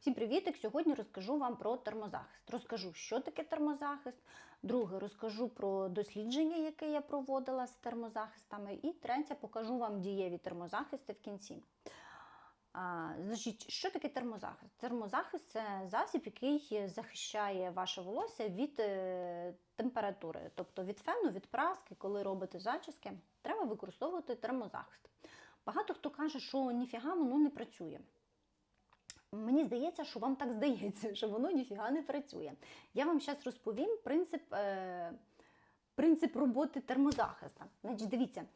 Всім привітик! Сьогодні розкажу вам про термозахист. Розкажу, що таке термозахист. Друге, розкажу про дослідження, яке я проводила з термозахистами. І третє, покажу вам дієві термозахисти в кінці. А, значить, що таке термозахист? Термозахист це засіб, який захищає ваше волосся від е, температури, тобто від фену, від праски, коли робите зачіски, треба використовувати термозахист. Багато хто каже, що ніфіга воно не працює. Мені здається, що вам так здається, що воно ніфіга не працює. Я вам зараз розповім принцип, е, принцип роботи термозахисту. Значить, дивіться, е,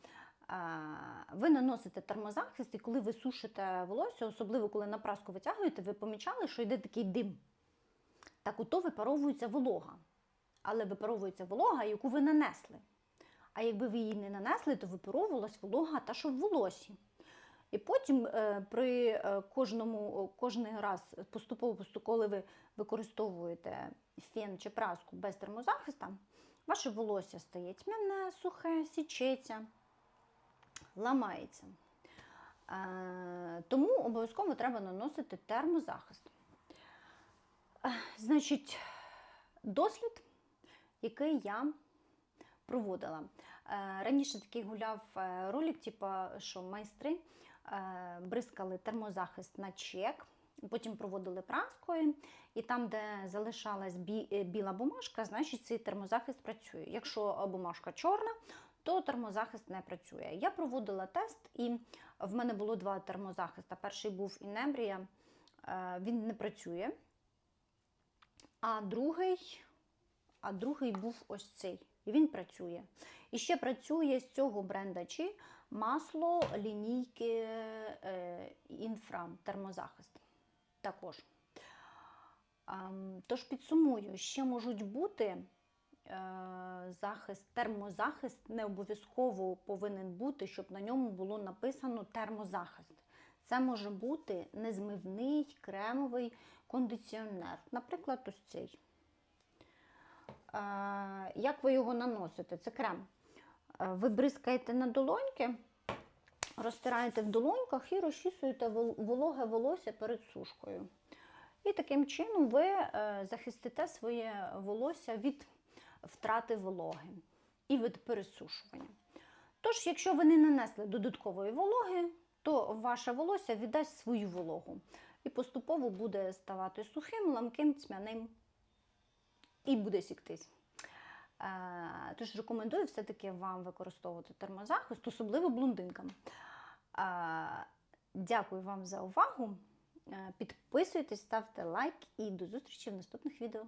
ви наносите термозахист, і коли ви сушите волосся, особливо коли на праску витягуєте, ви помічали, що йде такий дим. Так ото випаровується волога. Але випаровується волога, яку ви нанесли. А якби ви її не нанесли, то випаровувалась волога та що в волосі. І потім е, при е, кожному, кожний раз поступово-поступово, коли ви використовуєте фен чи праску без термозахисту, ваше волосся стає тьмяне, сухе, січеться, ламається. Е, Тому обов'язково треба наносити термозахист. Значить, дослід, який я проводила. Раніше такий гуляв ролик, типу, що майстри бризкали термозахист на чек, потім проводили праскою, і там, де залишалась бі- е, біла бумажка, значить цей термозахист працює. Якщо бумажка чорна, то термозахист не працює. Я проводила тест, і в мене було два термозахиста. Перший був Інебрія, е, він не працює. А другий, а другий був ось цей. І він працює. І ще працює з цього бренда чи масло лінійки е, інфра термозахист. Також. Тож підсумую, ще можуть бути е, захист, термозахист не обов'язково повинен бути, щоб на ньому було написано термозахист. Це може бути незмивний кремовий кондиціонер, наприклад, ось цей. Як ви його наносите? Це крем. Е, Ви бризкаєте на долоньки, розтираєте в долоньках і розчісуєте вологе волосся перед сушкою. І таким чином ви е, захистите своє волосся від втрати вологи і від пересушування. Тож, якщо ви не нанесли додаткової вологи, то ваше волосся віддасть свою вологу і поступово буде ставати сухим, ламким, тьмяним і буде сіктись. Е, Тож рекомендую все-таки вам використовувати термозахист, особливо блондинкам. Е, Дякую вам за увагу. Е, Підписуйтесь, ставте лайк і до зустрічі в наступних відео.